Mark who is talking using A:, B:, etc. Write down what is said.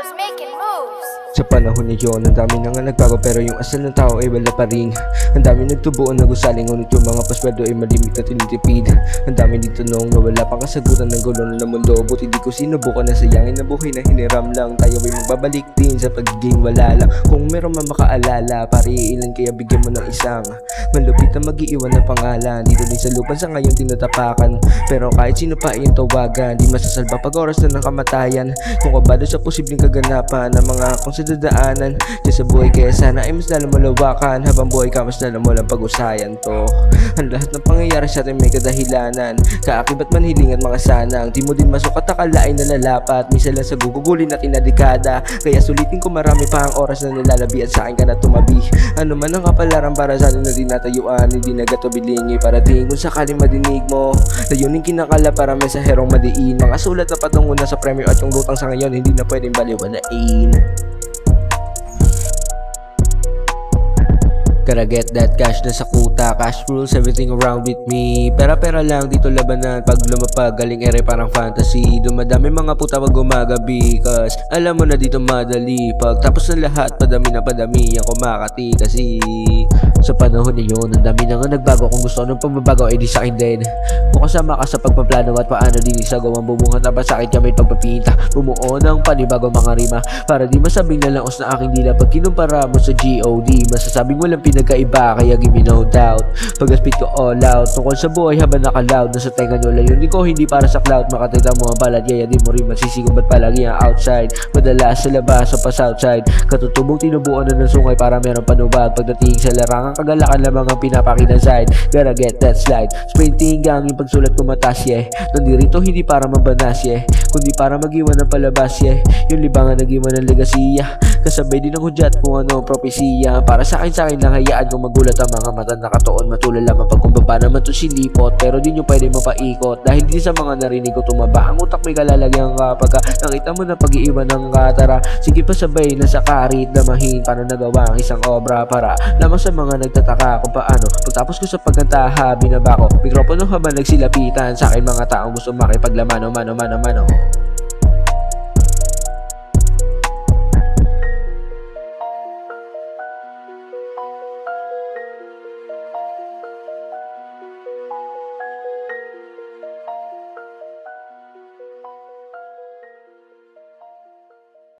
A: Powers making moves.
B: Sa panahon niyon, ang dami na nga nagbago pero yung asal ng tao ay wala pa rin. Ang dami nagtubuan na gusaling ngunit yung mga pasweldo ay malimit at tinitipid. Ang dami dito nung nawala pang kasagutan ng gulo ng mundo. Buti di ko sinubukan na sayangin na buhay na hiniram lang. Tayo ay magbabalik din sa pagiging wala lang Kung meron man makaalala, pare ilan kaya bigyan mo ng isang Malupit na mag-iiwan ng pangalan. Dito din sa lupan sa ngayon tinatapakan. Pero kahit sino pa iyong tawagan Di masasalba pag oras na ng kamatayan. Kung kabado sa posibleng kaganapan Ng mga kung sa dadaanan Diyan sa buhay kaya sana ay mas lalo malawakan. Habang buhay ka mas lalo mo pag-usayan to. Ang lahat ng pangyayari sa atin may kadahilanan. Kaakibat man hiling at mga sanang Di mo din masukat akalain na lalapat. Misa lang sa gugugulin natin na Kaya sulitin ko marami pa ang oras na nilalabi At sa akin ka na tumabi. Ano man ang kapalaran para sa atin na dinatayuan Hindi nagatubilingi para tingin kung sakali madinig mo. Layunin kinakala para may sa herong madiin. Mga sulat na patungo na sa premyo at yung lutang sa ngayon Hindi na pwedeng baliwalain Gotta get that cash na sa kuta. Cash rules everything around with me. Pera-pera lang dito labanan. Pag lumapag galing ere parang fantasy. Dumadami mga puta pag gumagabi Cause alam mo na dito madali. Pag tapos na lahat padami na padami. Ang kumakati kasi Sa panahon na yun Ang dami na nga nagbago. Kung gusto ng pagbabago ay di sa akin din. Kung kasama ka sa pagpaplano At paano din isagawang bubungat na sakit kami pagpapinta? Bumuo ng panibago mga rima. Para di masabing nalaos na aking dila Pag kinumpara mo sa G.O.D Masasabing walang pinagkaiba Kaya give me no doubt. Pag-speed ko all out Tungkol sa buhay habang nakaloud. Nasa tenga nyo layunin ko hindi para sa cloud. Makatita mo ang balad Kaya di mo rin masisigaw. Ba't palagi ang outside? Madalas sa labas o pa southside Katutubong tinubuan na ng sungay Para meron panubag Pagdating sa larangan Kagalakan lamang ang pinapakinan side Gotta get that slide Sprinting gang yung pagsulat ko matas yeah. Nandirito hindi para mabanas yeah. Kundi para mag-iwan ng palabas yeah. Yung libangan nag-iwan ng legasiya. Kasabay din ng hudyat kung ano ang propesiya. Para sa akin sa akin lang hayaan kung magulat ang mga mata nakatoon Matulad lamang pag kumbaba naman to silipot Pero di nyo pwede mapaikot. Dahil di sa mga narinig ko tumaba Ang utak may kalalagyan ka. Pagka nakita mo na pag-iiwan ng katara Sige pa sabay na sa karit Damahin paano nagawa ang isang obra Para lamang sa mga nagtataka kung paano Pagtapos ko sa pagkantaha Binaba ko Mikropono habang nagsilapitan Sa akin mga taong gusto makipaglaman O mano mano mano